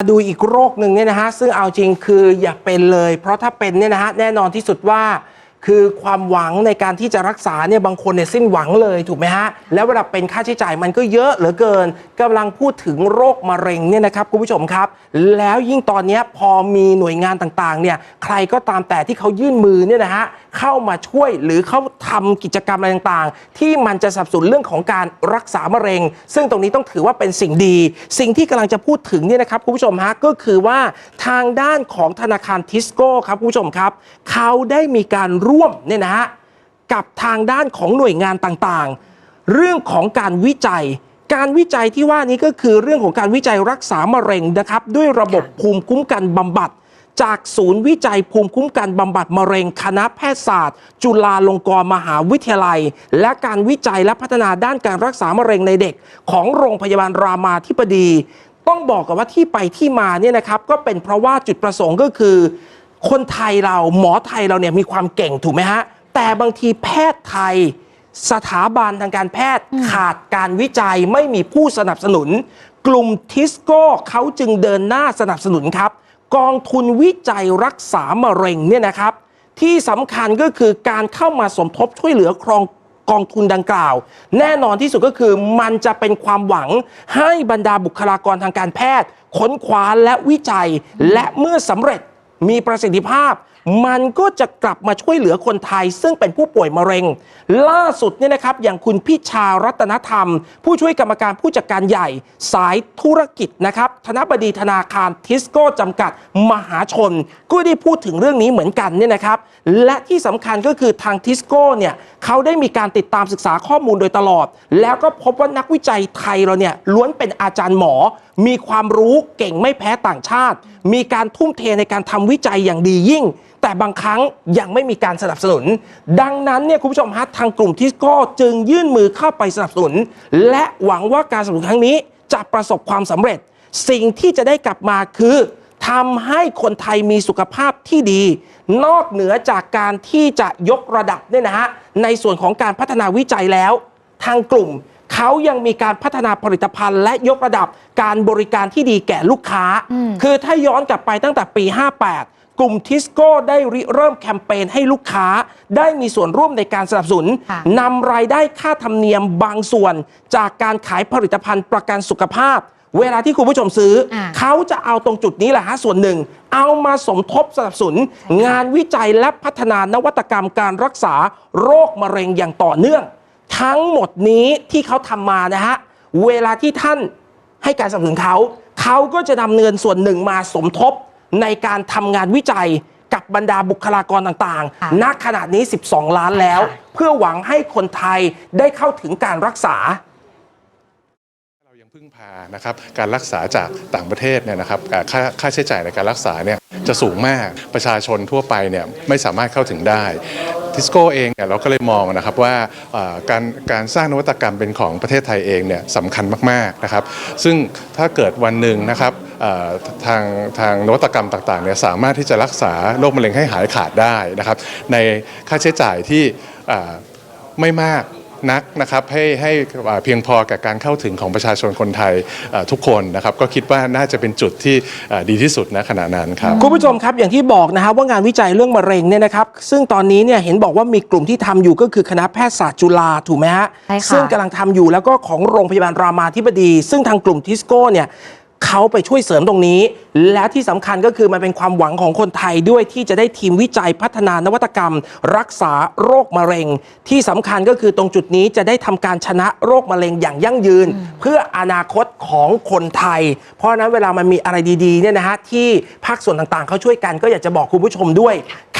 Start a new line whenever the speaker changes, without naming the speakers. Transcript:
ดูอีกโรคหนึ่งเนี่ยนะฮะซึ่งเอาจริงคืออย่าเป็นเลย เพราะถ้าเป็นเนี่ยนะฮะแน่นอนที่สุดว่า คือความหวังในการที่จะรักษาเนี่ยบางคนเนี่ยสิ้นหวังเลยถูกไหมฮะ แล้วเวลาเป็นค่าใช้จ่ายมันก็เยอะเหลือเกินกำลังพูดถึงโรคมะเร็งเนี่ยนะครับคุณผู้ชมครับ แล้วยิ่งตอนนี้พอมีหน่วยงานต่างๆเนี่ยใครก็ตามแต่ที่เขายื่นมือเนี่ยนะฮะเข้ามาช่วยหรือเขาทำกิจกรรมอะไรต่างๆ ที่มันจะสับสนเรื่องของการรักษามะเร็ง ซึ่งตรงนี้ต้องถือว่าเป็นสิ่งดี สิ่งที่กำลังจะพูดถึงเนี่ยนะครับคุณผู้ชมฮะก็คือว่าทางด้านของธนาคารทิสโก้ครับคุณผู้ชมครับเขาได้มีการรร่วมเนี่ยนะฮะกับทางด้านของหน่วยงานต่างๆ เรื่องของการวิจัย การวิจัยที่ว่านี้ก็คือเรื่องของการวิจัยรักษามะเร็งนะครับ ด้วยระบบภูมิคุ้มกันบำบัด จากศูนย์วิจัยภูมิคุ้มกันบำบัดมะเร็งคณะแพทยศาสตร์ จุฬาลงกรณ์มหาวิทยาลัย และการวิจัยและพัฒนาด้านการรักษามะเร็งในเด็ก ของโรงพยาบาลรามาธิบดี ต้องบอกกันว่าที่ไปที่มาเนี่ยนะครับก็เป็นเพราะว่าจุดประสงค์ก็คือ คนไทยเราหมอไทยเราเนี่ยมีความเก่งถูกไหมฮะ แต่บางทีแพทย์ไทย สถาบันทางการแพทย์ขาดการวิจัยไม่มีผู้สนับสนุน กลุ่มทิสโก้เขาจึงเดินหน้าสนับสนุนครับ กองทุนวิจัยรักษามะเร็งเนี่ยนะครับ ที่สำคัญก็คือการเข้ามาสมทบช่วยเหลือครองกองทุนดังกล่าว แน่นอนที่สุดก็คือมันจะเป็นความหวังให้บรรดาบุคลากรทางการแพทย์ ค้นคว้าและวิจัยและเมื่อสำเร็จ มีประสิทธิภาพ มันก็จะกลับมาช่วยเหลือคนไทย ซึ่งเป็นผู้ป่วยมะเร็ง ล่าสุดเนี่ยนะครับอย่างคุณพิชารัตนธรรม ผู้ช่วยกรรมการผู้จัดการใหญ่ สายธุรกิจนะครับธนบดีธนาคารทิสโก้จำกัดมหาชน ก็ได้พูดถึงเรื่องนี้เหมือนกันเนี่ยนะครับและที่สำคัญก็คือทางทิสโก้เนี่ยเขาได้มีการติดตามศึกษาข้อมูลโดยตลอด แล้วก็พบว่านักวิจัยไทยเราเนี่ยล้วนเป็นอาจารย์หมอ มีความรู้เก่งไม่แพ้ต่างชาติ มีการทุ่มเทในการทำวิจัยอย่างดียิ่ง แต่บางครั้งยังไม่มีการสนับสนุน ดังนั้นเนี่ยคุณผู้ชมฮะทางกลุ่มทิสโก้จึงยื่นมือเข้าไปสนับสนุน และหวังว่าการสนับสนุนครั้งนี้จะประสบความสำเร็จ สิ่งที่จะได้กลับมาคือทำให้คนไทยมีสุขภาพที่ดี นอกเหนือจากการที่จะยกระดับเนี่ยนะฮะในส่วนของการพัฒนาวิจัยแล้ว ทางกลุ่ม เขายังมีการพัฒนาผลิตภัณฑ์ และยกระดับการบริการที่ดีแก่ลูกค้า คือถ้าย้อนกลับไปตั้งแต่ปี 58กลุ่มทิสโก้ได้ริเริ่มแคมเปญให้ลูกค้า ได้มีส่วนร่วมในการสนับสนุน
ค่ะ
นำรายได้ค่าธรรมเนียมบางส่วน จากการขายผลิตภัณฑ์ประกันสุขภาพ เวลาที่คุณผู้ชมซื้ออ
อ่า
เขาจะเอาตรงจุดนี้แหละฮะส่วนหนึ่ง เอามาสมทบสนับสนุน งานวิจัยและพัฒนานวัตกรรมการรักษาโรคมะเร็งอย่างต่อเนื่อง ทั้งหมดนี้ที่เขาทำมานะฮะเวลาที่ท่านให้การสนับสนุนเขา เขาก็จะนำเงินส่วนหนึ่งมาสมทบในการทำงานวิจัยกับบรรดาบุคลากรต่าง
ค่ะ
ๆณ ขณะนี้ 12 ล้านแล้ว
ค่ะ
เพื่อหวังให้คนไทยได้เข้าถึงการรักษา
เรายังพึ่งพานะครับการรักษาจากต่างประเทศเนี่ยนะครับอ่าค่าค่าใช้จ่ายในการรักษาเนี่ยจะสูงมากประชาชนทั่วไปเนี่ยไม่สามารถเข้าถึงได้ ทิสโก้เองเนี่ยเราก็เลยมองนะครับว่าการการสร้างนวัตกรรมเป็นของประเทศไทยเองเนี่ยสำคัญมากๆนะครับ ซึ่งถ้าเกิดวันหนึ่งนะครับทางทางนวัตกรรมต่างๆเนี่ยสามารถที่จะรักษาโรคมะเร็งให้หายขาดได้นะครับ ในค่าใช้จ่ายที่ไม่มาก นักนะครับให้ให้อ่าเพียงพอกับการเข้าถึงของประชาชนคนไทยอ่าทุกคนนะครับก็คิดว่าน่าจะเป็นจุดที่อ่าดีที่สุดณขณะนั้นครับ
คุณผู้ชมครับอย่างที่บอกนะครับว่างานวิจัยเรื่องมะเร็งเนี่ยนะครับซึ่งตอนนี้เนี่ยเห็นบอกว่ามีกลุ่มที่ทำอยู่ก็คือคณะแพทยศาสตร์จุฬาถูกไหมฮะ
ใช่ค่ะ
ซึ่งกำลังทำอยู่แล้วก็ของโรงพยาบาลรามาธิบดี ซึ่งทางกลุ่มทิสโก้เนี่ย เขาไปช่วยเสริมตรงนี้ และที่สำคัญก็คือมันเป็นความหวังของคนไทยด้วยที่จะได้ทีมวิจัยพัฒนานวัตกรรม รักษาโรคมะเร็ง ที่สำคัญก็คือตรงจุดนี้จะได้ทำการชนะโรคมะเร็งอย่างยั่งยืน เพื่ออนาคตของคนไทย เพราะฉะนั้นเวลามันมีอะไรดีๆเนี่ยนะฮะที่ภาคส่วนต่างๆเขาช่วยกันก็อยากจะบอกคุณผู้ชมด้วย